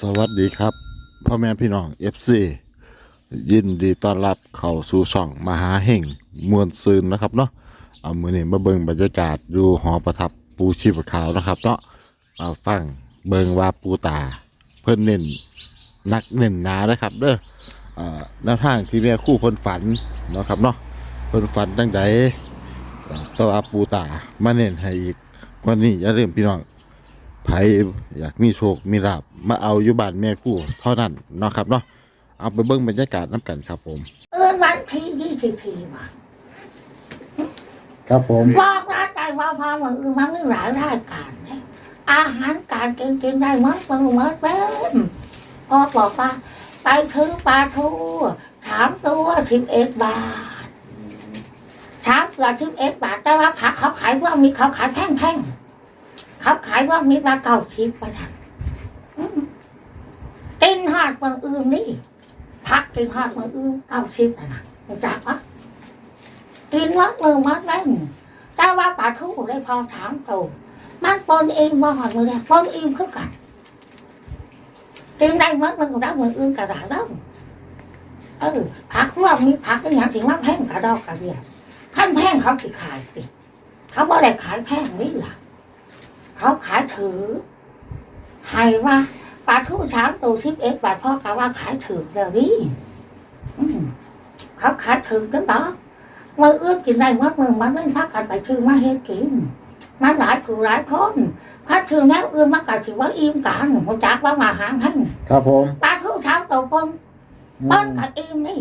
สวัสดีครับพ่อแม่พี่น้อง FC ยินดีต้อนรับเข้าสู่ช่องมหาเห่งมวลซืนนะครับเนาะเอามือนี้มาเบิงบรรยากาศอยู่หอประทับปูชีพขาวนะครับเนาะเอาฟังเบิงว่าปูตา เพิ่นเน้นนักเน้นหนานะครับเด้ออ่าแนวทางที่แม่คู่เพิ่นฝันนะครับเนาะเพิ่นฝันตั้งใดสวาปูตามาเน้นให้อีกวันนี้อย่าลืมพี่น้อง ไผอยากมีโชคมีลาบมาเอาอยู่บ้านแม่คู่เท่านั้นเนาะครับเนาะเอาไปเบิ่งบรรยากาศน้ำกันครับผม เอินวันที่ยี่สิบสี่มาครับผมบอกร้านใจว่าพอมืออื่นมันมีหลายรายการนะอาหารการกินกินได้หมดมือหมดเว้นพ่อบอกว่า ไปซื้อปลาทูสามตัวสิบเอ็ดบาทสามตัวสิบเอ็ดบาท แต่ว่าผักเขาขายว่ามีเขาขายแท่งๆเขาขายว่ามีราเก้าชิบประชันกินหอดเมืองอื่นนี่ผักกินหอดเมืองอื่นเก้าชิบนะนะรู้จักปะกินวัดมือมัดเล่นแต่ว่าปลาทูได้พอถามตัวมันปนเองบ่หอดมือแรกปนเองคือกันกินได้มัดมือได้มืออื่นกระดาษแล้วเออผักว่ามีผักก็อย่างถึงว่าแพงกระดอกกระเดียขั้นแพงเขาสิขายสิเขาบ่ได้ขายแพงนี่ล่ะ เขาขายถือให้ว่าปลาทูสามตัวสิบเอ็ดบาทพ่อกะว่าขายถือเดี๋ยวนี้อืมเขาขายถือกันดอกมื่อเอื้อกินได้มากมือมันไม่พักกันไปชื่อมาเฮ็ดกินมาหลายผู้หลายคนพัดชื่อแล้วเอื้อมากะถือว่าอิ่มกันหัวจักว่ามาหางหันครับผมปลาทูเช้าโตปนปนกับอิ่มนี่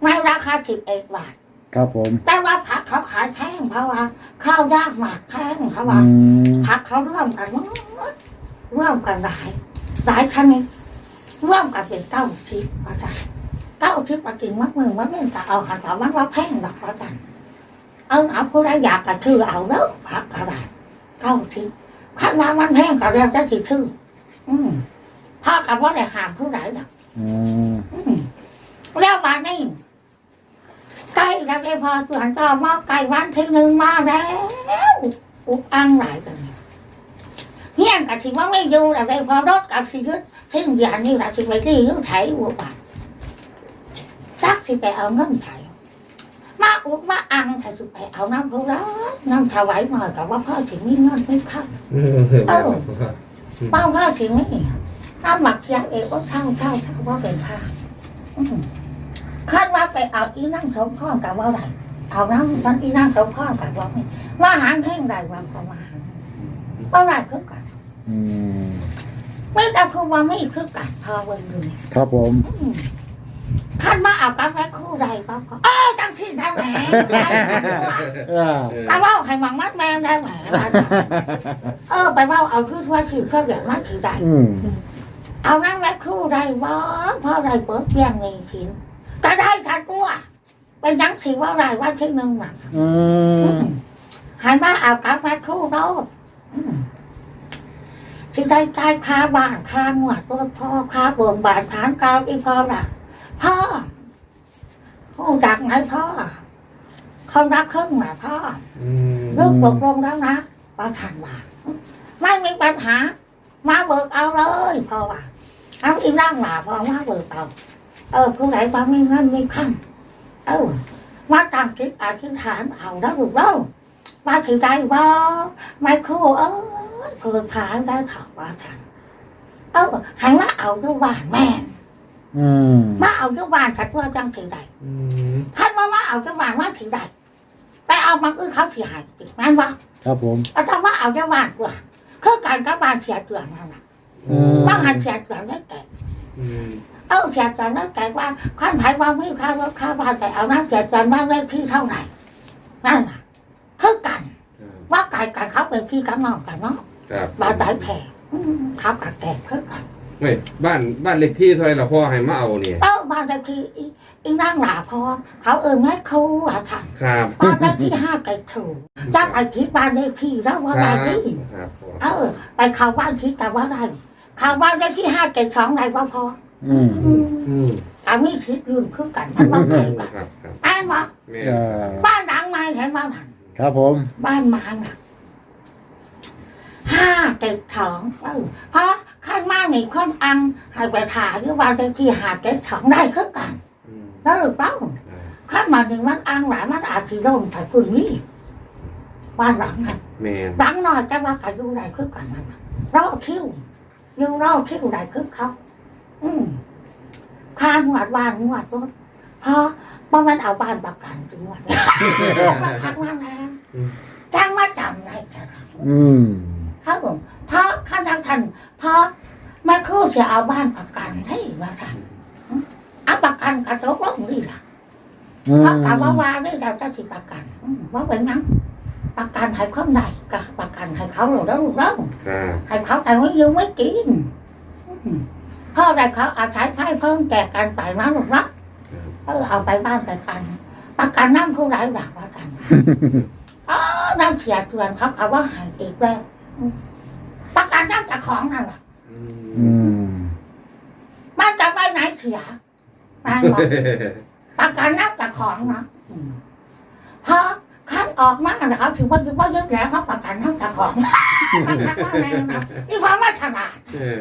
ไม่ราคาสิบเอ็ดบาท ครับผม แต่ว่าผักเขาขายแพงเพราะว่าข้าวยากหมากแพงเพราะว่าผักเขาร่วมกันหมดร่วมกันหลายหลายชนิดร่วมกันเป็นเก้าชิปอาจารย์เก้าชิปมากินมัดมือมัดเล่นแต่เอาขันต่มันว่าแพงหรอกอาจารย์เอาเอาผู้ใดอยากก็ชื่อเอาเด้อผักกระดาษเก้าชิปข้างหน้ามันแพงก็เรียกได้สิชื่ออืมพ่อกับว่าได้ห้ามผู้ใดหรอก อืม อืมแล้วมานี่ ใกล้แล้วได้พอส่วนก็มาใกล้วันที่หนึ่งมาแล้วอุกอังหลายเลยเฮียนกับสิว่าไม่อยู่แล้วได้พอรถกับสิยึดทิ้งยานนี่แหละสิไปที่ยึดใช้บัวบาทซักสิไปเอาเงินใช้มาอุกมาอังถ้าสิไปเอาน้ำผู้ร้ายน้ำถวายมากับว่าพ่อถึงมีเงินไม่เข้าเอ้าป้าพ่อถึงไม่น้ำหมักเคียงเองก็เช่าเช่าเช่าว่าเป็นผ้าอืม คาดว่าไปเอาอีนั่งสมพรกับว่าไรเอาน้ำมันอีนั่งสมพรกับว่าไม่ว่าหางแห้งใดวันประมาณว่าไรคือกันอืมไม่แต่คือว่าไม่คือกันพอวันดูครับผมอืมคันมาเอากับแม่คู่ใดป้าพอเออจังที่ได้แหมได้ตัวอ่าแต่ว่าให้มังมัดแม่ได้แหมว่าจังเออ ไปว่าเอาคือว่าคือเครื่องแบบนั้นคือใดอืมเอานั่งแม่คู่ได้บ่เพราะได้เปิดเพียงในขิน ก็ได้ทันตัวเป็นยังสิว่าไรว่าที่หนึ่งน่ะอืมหายมาเอากับแม่คู่เนาะอืมสิได้ใจายค่าบ้านค่าหมวดรถพ่อค่าบ่นบานฐานกาวอีพ่อน่ะ พ่อผู้จากไหนพ่อคนรักครึ่งน่ะพ่อลูกตกลงแล้วนะประธานว่าไม่มีปัญหา มาเบิกเอาเลยพ่อว่าเอาอีนั่งหนาพอมาเบิกเอา เออผู้ใดบ่มีเงินมีขั้นเออมาตั้งจิตอธิษฐานเอาแล้วลูกเล่ามาถือใจบ่ไม่คู่เอ้ยเพิ่นผานได้ถามว่าทันเออให้มาเอาทุกบ้านแม่นอืมมาเอาทุกบ้านฉันว่าจังถือใดท่านว่ามาเอาทุกบ้านว่าถือใดแต่เอาบางอื่นเขาเสียหายติแม่นว่าครับผมอาจารย์ว่าเอาจะบ้านกว่าคือการกับบ้านเสียเตือนนั่นแหละอืมบ้านหันเสียเตือนได้แต่เออเสียเตือนได้แต่ว่าขั้นไผ่ว่าไม่ค่ารถค่าบ้านแต่เอาน้ำเสียเตือนบ้านเลขที่เท่าไหร่นั่นแหละคือกัน ว่าไก่กันเขาเป็นพี่กับน้องกันเนาะครับบ้านไหนแผ่อืมเขากับแตกคือกันเฮ้ยบ้านบ้านเล็กที่เท่าไหรล่ะพ่อให้มาเอาเนี่ยเออบ้านเลขที่อีอีนั่งหลาพอเขาเอิญแม่ครูอะท่านครับบ้านเลขที่ห้าไก่ถูกจักไอ้ที่บ้านเลขที่แล้วว่าคอะไรรับที่ครับพ่อเออไปเข้าบ้านคิดแต่ว่าได้เข้าบ้านได้ที่ห้าเจ็ดสองได้ว่าพอ อืมอืมอามีคิดรุ่นคือกันมันว่าไกลกันครับครับอ่านว่าแม่เอ่อบ้านหลังไม้เห็นบ้านหันครับผมบ้านไม้น่ะห้าเจ็ดสองเออเพราะขั้นมากนี่คนอังให้ไปถ่ายหรือว่าเลขที่หาเจ็ดสองได้คือกันอืมแล้วหรือเปล่า อ่าขั้นมาหนึ่งมันอังหลายมันอาจจะร่มไปคุณนี่บ้านหลังนั้นแมนหลังหน่อยจะว่ากับยูได้คือกันมันน่ะรอคิวยูรอคิวได้คือเขา อืมข้างหวัดบ้านหวัดรถเพราะว่ามันเอาบ้านประกันถึงหวัดมาคักมาแล้วจ้างมาจำในจะทำอืมครับผมเพราะข้าทางทันเพราะแม่ครู่จะเอาบ้านประกันให้ว่าทันเอาประกันกระทบลงนี่ล่ะเพราะกับว่าวาได้เราจะถือประกันอืมว่าเป็นนั้นประกันให้คนใดก็ประกันให้เขาหรือแล้วลูกแล้วอ่าให้เขาแต่ไม่ยืมไม่กินอืม พ่อได้เขาอาศัยไพ่เพิ่มแก่กันไปนะลูกนะเออเอาไปบ้านไปกันประกันน้ำผู้ร้ายหลักว่ากันอ๋อน้ำเสียเกินเขาเขาว่าใหายอีกแล้วอืมประกันน้ำจากของนั่นแหละอือืมมมันจะไปไหนเสียบ้านบอกประกันนับจากของนะอืมพอขั้นออกมาแล้วเขาถือว่าคือว่าเยอะแล้วเขาประกันนับจากของมันชักว่าไงนะนี่ความว่าฉลาดเออ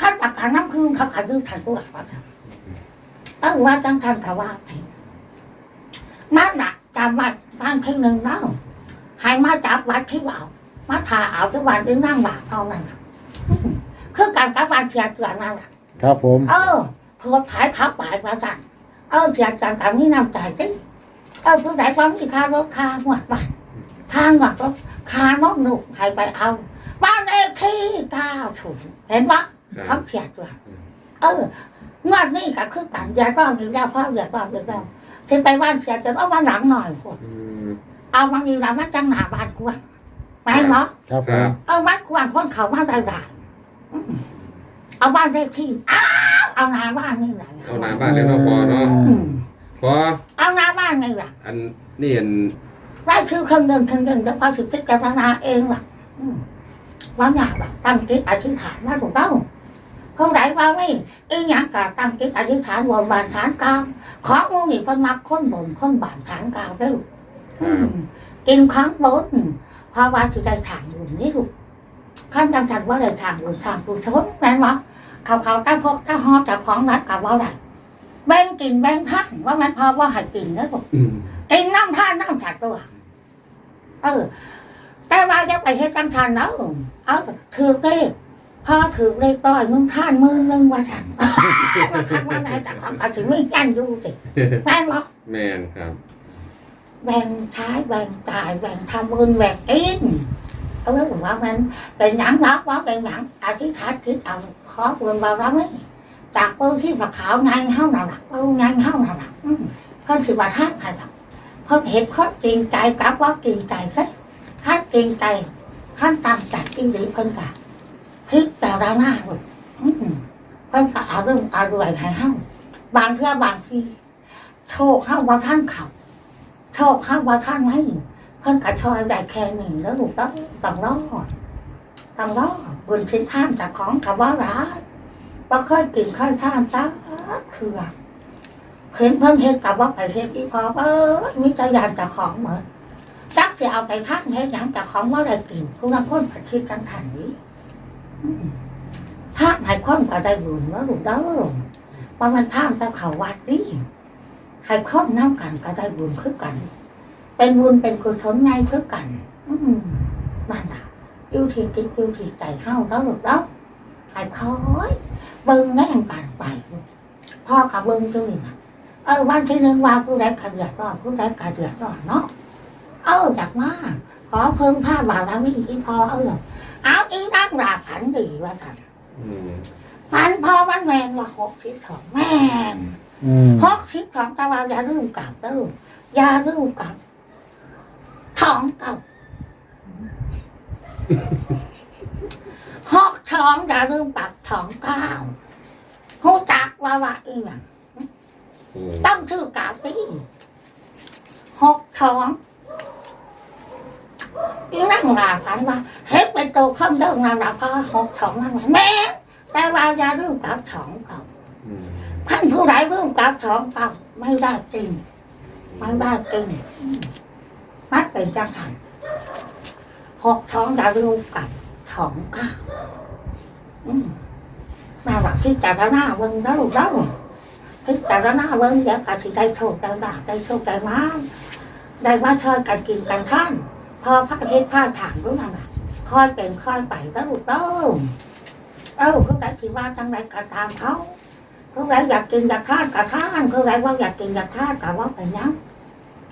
ขั้นประกันน้ำคืนเขาขัดดื้อทันตัวเขาทำเออว่าจังทันเขาว่าไปนั่นแหละจำไว้บางทีหนึ่งเนาะให้มาจับวัดที่เอามาทาเอาที่วันที่นั่งบาปเอานั่นน่ะอืมคือการกับวันเชียร์เกลือนั่นแหละครับผม เออโพดขายขับไปมาสั่นเออเสียจังการนี่นำใจดิเออผู้ใดความมีค่ารถค่าหัวดบ้านค่าหัวดรถค่านกหนุกให้ไปเอา บ้านเลขที่เก้าถูกเห็นปะครั เขาบเขียนตัวเอองวดนี้ก็คือกันเดือดร้อนอีกแล้วเพราะเดือดร้อนอีกแล้วที่ไปบ้านเสียจนเอาวันหลังหน่อยพวกอืมเอาบางทีเรามาจังหนาบ้านกวนไหมเนาะครับผครัมบเออบ้านกวนคนเขามาได้ได้อืมเอาบ้านเลขที่อ้าวเอาหนาบ้านนี่แหละเอาหน้าบ้านเรียกเราพอเนาะอืมพอเอาหน้าบ้านนี่แหละอันนี่อันไร่ชื่อเครื่องเดินเครื่องเดินแล้วพอสุดที่จะนาเองว่ะอืมว่าอยากแบบตั้งจิตอธิษฐานว่าถูกต้อง เขาไหนว่าไม่อีหยังกะตั้งจิตอธิษฐานวนบานฐานกลางของมูนี่เพิ่นมักค้นบนค้นบานฐานกลางได้อลูกอืมกินข้างบนเพราะว่าจะได้ทางบุญนี่ลูกขั้นจังจันว่าได้ทางบุญทางกุศลแม่นบ่เอาเขาใต้พกใต้หอจากของรัฐกับว่าได้แบ่งกินแบ่งท่านว่ามันพอว่าให้กินแล้วลูกอืมกินน้ำท่านน้ำจัดตัวเออ แต่ว่าจะไปเฮ็ดจังทันเนาะเออถือเลข พอถือเลขร้อยมึงท่านมือนึงว่าฉันมันคันว่าได้แต่ของกระถึงไม่ยันอยู่สิแม่นบ่แมนครับ แบ่งท้ายแบ่งตายแบ่งทำบุญแบ่งกินเอาไว้ผมว่ามันเป็นหยังรักว่าเป็นหยังอธิษฐานคิดเอาขอบุญบารมีจากปืนที่ผักขาวไงเฮ้าหนาหนักปืนไงเฮ้าหนาหนักอืมก็ถือว่าท่านใครหรอกเพราะเห็นเขาจริงใจกับว่าจริงใจซะขั้นจริงใจขั้นตามใจจริงหรือเพิ่นกะ คิดแต่ละหน้าลูกอืมเพิ่นกะเอาเรื่องเอารวยให้เฮาบางเพื่อบางทีโชคเข้าว่าท่านเขาโชคเข้าว่าท่านไม่เพิ่นกะชอยได้แค่หนึ่งแล้วลูกต้องต้องรอดต้องรอดบุญชิ้นท่านจากของกับว่าร้ายว่าค่อยกินค่อยท่านจ้าเถื่อเห็นเพิ่นเฮ็ดกับว่าไปเฮ็ดอีพอเออมีแต่ยานแต่ของเหมือนจักสิเอาไปทักเฮ็ดหยังแต่ของว่าได้กินทุกคนผัดคิดกันทันนี้ ทักให้คนก็ได้บุญว่าลูกเด้อว่ามันท่ามแต่เขาวัดนี่ให้คนน้ำกันก็ได้บุญคือกัน เป็นบุญเป็นกุศลไงคือกัน อืมนั่นล่ะอยู่ที่จิตอยู่ที่ใจเฮาแล้วลูกเด้อให้คอยเบิ่งแง่งกันไปพ่อกับเบิ่งจังนี่นะเออวันที่หนึ่งว่าผู้ใดขาดเดือดร้อนผู้ใดขาดเดือดร้อนเนาะเออจากมาขอเพิ่มผ้าบารามีอีพอเออ เอาอีนักราผันดีว่าท่านอืมพันพอวันแมนว่าหกสิบสองแมนอืมหกสิบสองแต่ว่าอย่าลืมกลับแล้วลูกอย่าลืมกลับท้องเก่าหกท้องอย่าลืมกลับท้องเก้าหูจักว่าว่าอีหยังโอ้ต้องชื่อกาตีหกท้อง อีนั่งลาฝันว่าเฮ็ดเป็นตัวข้ามเดิมนั่นละพอหกท้องนั่นแม่แต่ว่าอย่าลืมกับท้องเก่าอืมท่านผู้ใดลืมกับท้องเก่าไม่ได้จริงไม่ได้จริงมัดเป็นจังสันหกท้องอย่าลืมกับสองเก้าอืมมาแบบที่แต่ละหน้าเบิ้งแล้วลูกแล้วที่แต่ละหน้าเบิ้งเดี๋ยวก็สิได้โชคได้ลาภได้โชคได้มาได้มาช่วยกันกินกันท่าน พอพระอาทิตย์พระถางรู้นั่นแหละค่อยเป็นค่อยไปแล้วลูกเต้าเอ้าเขาได้คิดว่าจังไรก็ตามเขาเขาไรอยากกินอยากทานก็ทานเขาไรว่าอยากกินอยากทานก็ว่าไปยัง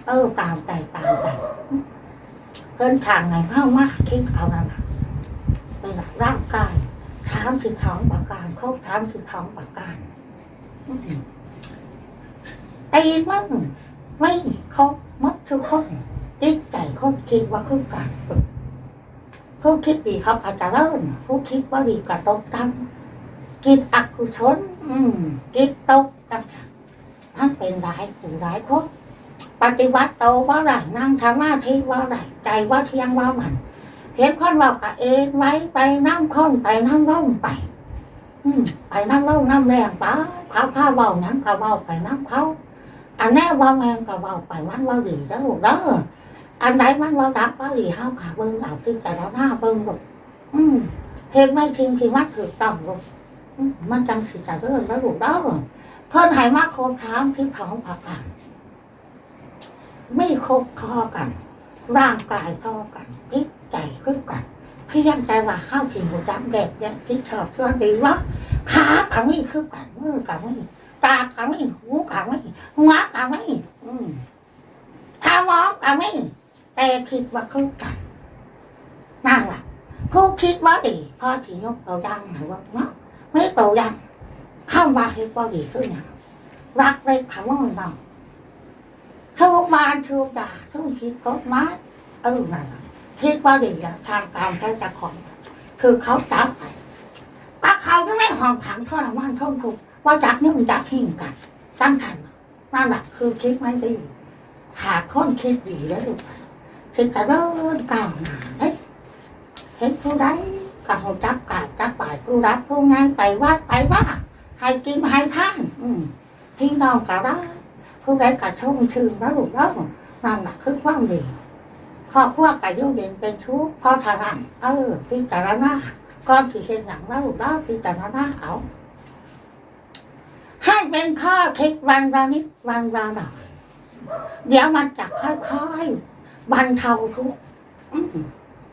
เออตามไปตามไปเพิ่นทางไหนเข้ามากคิดเอานั่นน่ะเป็นหลักร่างกายถามถึงท้องประการเขาถามถึงท้องประการอืมตีมึงไม่เขามัดทุกคน จิตใจคนคิดว่าคือกันผู้คิดดีเขาก็จะเริ่มผู้คิดว่าดีก็ตกตั้งคิดอกุศลอืมคิดตกตั้งมันเป็นร้ายผู้ร้ายคนปฏิวัติโตว่าไรนั่งสมาธิว่าไรใจว่าเที่ยงว่ามันเห็นคนว่ากะเองไว้ไปน้ำค้นไปน้ำร่มไปอืมไปน้ำร่มน้ำแรงไปเขาพาเบานั้นก็เบาไปน้ำเขาอันแน่ว่าแมงก็เบาไปมันว่าดีแล้วลูกเด้อ อันไหนมันว่าดับว่าดีเฮาขาเบิ้งเอาที่แต่ละหน้าเบิ้งลูกอืมเห็นไม่ทิ้งที่มัดถือต้องลูกมันจังสิจะเริ่มแล้วลูกเด้อเพิ่นให้มาโคมถามที่เขาผักกันไม่คบคอกัน ร่างกายเท่ากันพิจใจขึ้นกันพียงแต่ว่าข้าวกินหัวจำแดกแดกที่ชอบส่วนดีวะขากันไม่คือกันมือกันไม่ตากันไม่หูกันไม่หัวกันไม่อืมสมองกันไม่ แต่คิดว่าคือกันนั่นแหละผู้คิดว่าดีพอที่ยกตัวยังไหนว่าเนาะไม่ตัวยังเข้ามาเห็นว่าดีขึ้นอย่างรักเลยคำว่ามันเบาทุกบานทุกด่าทุกคิดกฎหมาเออนั่นน่ะคิดว่าดีอะทางการใช้จะของ คือเขาจับไปก็เขาจะไม่ห้องขังทรมานทนทุกว่าจากนึ่งจากหิ้งกันตั้งทันนั่นแหละคือคิดไม่ดีขาค้นคิดดีแล้วลูก คิดแต่เดินก้าวหน้าเอ้ยเห็นผู้ใดก็หัวจับกาดจับป่ายผู้รับผู้งานไปว่าไปว่าให้กินให้ท่านอืมที่นอนก็ได้ผู้ใดกระชงชื่นแล้วลูกแล้วนั่นแหละคือความดีครอบครัวกระยุ่งเย็นเป็นทุกข์พราะทารันเออพิจารณาก่อนที่เห็นหนังแล้วลูกแล้วพิจารณาเอาให้เป็นข้อคิดวันละนิดวันละหน่อยเดี๋ยวมันจะค่อยๆ บรรเทาทุก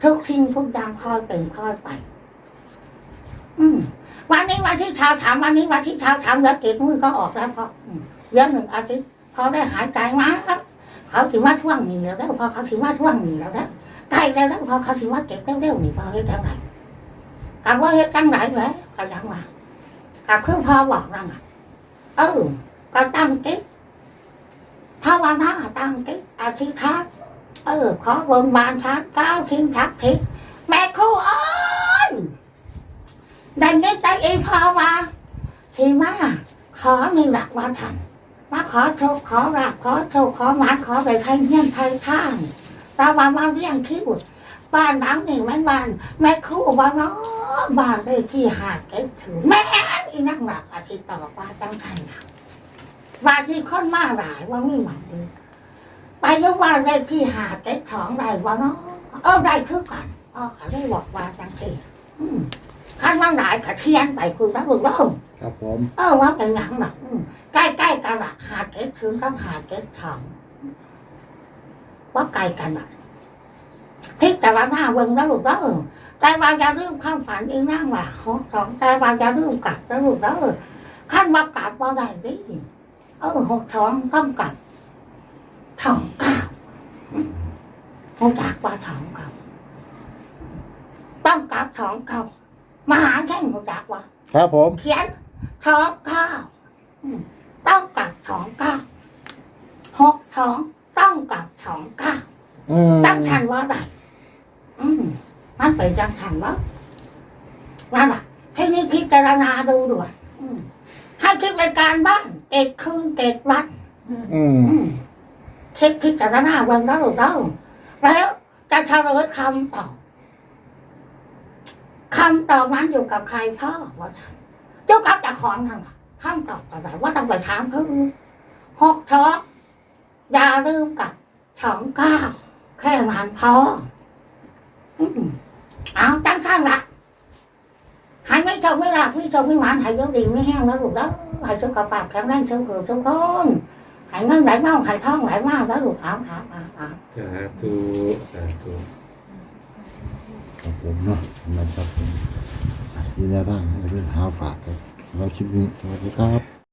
ทุกทิ้งทุกอย่างค่อยเป็นค่อยไป อืมวันนี้วันที่เช้าถามวันนี้วันที่เช้าถามแล้วเก็บมือก็ออกแล้วพอเดี๋ยวหนึ่งอาทิตย์เขาได้หายใจมาเขาถือว่าท่วงหนีแล้วแล้วพอเขาถือว่าท่วงหนีแล้วแล้วใกล้แล้วแล้วพอเขาถือว่าเก็บเร็วๆนี่พอเฮ็ดจังไรกับว่าเฮ็ดจังไรแล้วก็ยังว่ากับคือพอบอกนั่นน่ะเออก็ตั้งกิ๊ภาวนาตั้งกิ๊อธิษฐาน เออขอบนบานชานก้าวทิ้งทักทิศแม่ครูเอ้ยดันนี้ใจเอพอว่าทีมาขอมีหลักว่าทันมาขอโชคขอราบขอโชคขอหมาขอไปไทยเงี้ยไทยท่านตาวันมาเรียงคิวบ้านน้ำหนึ่งแม่บ้านแม่คู่บ้านเนาะบ้านเลยที่หาดเก็บถือแม่อีนักหนักอาทิตย์ต่อว่าจังทันนะบ้านที่คนมาหลายว่าไม่หมันดี ไปยกว่าเลยที่หาดเก็บของไรวะเนาะเออได้คือกันอ๋อเขาได้บอกว่าจังทีอืมขั้นมันหลายขาเทียนไปคุณรับรู้แล้วครับผม เออว่าเป็นหยังหรอกอืมใกล้ๆกันละหาดเก็ดถึงกับหาดเก็ดทองว่าไกลกันอะทิศแต่ว่าหน้าเบิ่งแล้วลูกแล้วแต่ว่าจะเรื่องข้ามฝันอีนั่งว่าหกสองแต่ว่าจะเรื่องกลับแล้วลูกแล้วขั้นว่ากลับว่าได้ดิเออหกสองต้องกลับ ทองเก้าอืมรู้จากว่าทองเก้าต้องกลับทองเก้ามหาแข่งรู้จักว่าครับผม เขียนสองเก้าอืมต้องกับสองเก้าหกสองต้องกับสองเก้าอืมจังชันว่าไดอืมมันเป็นจังชันว่านั่นแหละให้นี่พิจารณาดูด้วยอืมให้คิดเป็นการบ้านเกตคืนเกตวันอืมอืม คิดพิจารณาเบิ่งแล้วหรือเล่าแล้วจะเฉลยคำตอบคำตอบนั้นอยู่กับใครพ่อว่าท่าเจ้ากับจะของนั่นน่ะคำตอบอะไรว่าต้องไปถามเขาหกท้องอย่าลืมกับสองเก้าแค่มันพออืมเอาตั้งข้างละกวิจงวิมานหายเยอะดีไม่แห้งแล้วลูกแล้วหายสุขภาพแข็งแรงเชื่อเกิดทุกคนายเงินไหลเมาใหายทองไหลมาแล้วลูกเอาเอาเอาเอาสาธุสาธุครับผมเนาะนะครับผมยินดีต้อนรับให้เป็นหาฝากครับสำหรับคลิปนี้สวัสดีครับ